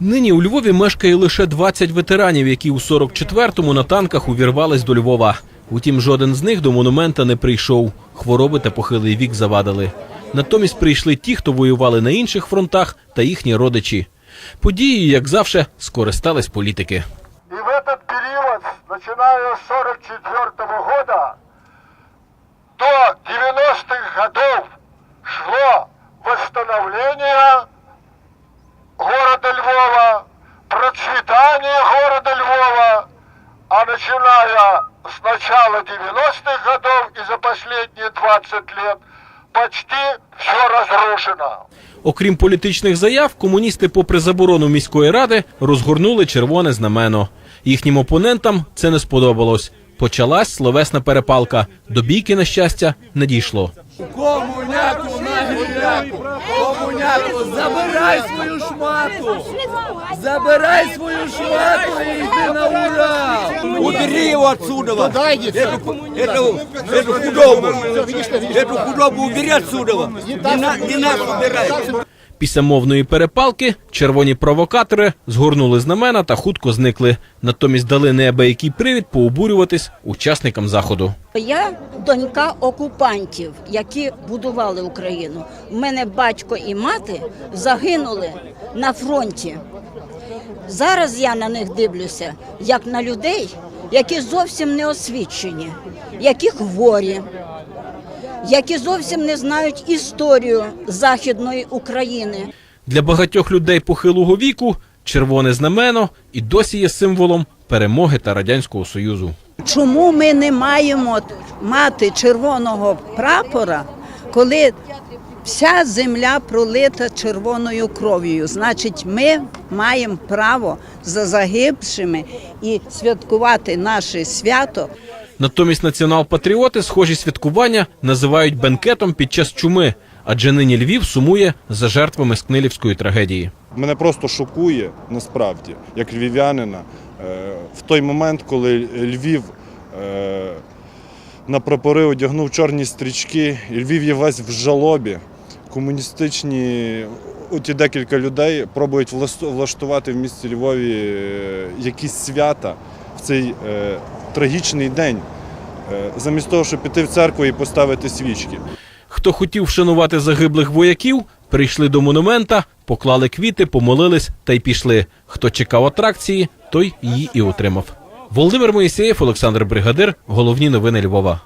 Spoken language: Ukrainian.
Нині у Львові мешкає лише 20 ветеранів, які у 44-му на танках увірвались до Львова. Утім, жоден з них до монумента не прийшов. Хвороби та похилий вік завадили. Натомість прийшли ті, хто воювали на інших фронтах, та їхні родичі. Подією, як завжди, скористались політики. И в этот период, начиная с 44 года до 90-х годов, шло восстановление города Львова, процветание города Львова, а начиная с начала 90-х годов и за последние 20 лет почти все разрушено. Окрім політичних заяв, комуністи, попри заборону міської ради, розгорнули червоне знамено. Їхнім опонентам це не сподобалось. Почалась словесна перепалка. До бійки, на щастя, не дійшло. Комуняку на гіляку! Комуняку, забирай свою шмату! Забирай свою шмату и иди на Урал! Убери его отсюда! Эту, эту, эту худобу! Эту худобу убери отсюда! Не, на, не нас убирай! Після мовної перепалки червоні провокатори згорнули знамена та хутко зникли. Натомість дали неабиякий привід пообурюватись учасникам заходу. Я донька окупантів, які будували Україну. У мене батько і мати загинули на фронті. Зараз я на них дивлюся як на людей, які зовсім не освічені, які хворі, які зовсім не знають історію Західної України. Для багатьох людей похилого віку червоне знамено і досі є символом перемоги та радянського союзу. Чому ми не маємо мати червоного прапора, коли вся земля пролита червоною кров'ю? Значить, ми маємо право за загибшими і святкувати наше свято Натомість націонал-патріоти схожі святкування називають бенкетом під час чуми, адже нині Львів сумує за жертвами Скнилівської трагедії. Мене просто шокує насправді, як львів'янина, е, в той момент, коли Львів е, на прапори одягнув чорні стрічки, Львів є весь в жалобі. Комуністичні оті декілька людей пробують влаштувати в місті Львові е, якісь свята в цей е, трагічний день, е, замість того, щоб піти в церкву і поставити свічки. Хто хотів вшанувати загиблих вояків, прийшли до монумента, поклали квіти, помолились та й пішли. Хто чекав атракції, той її і отримав. Володимир Моїсеєв, Олександр Бригадир. Головні новини Львова.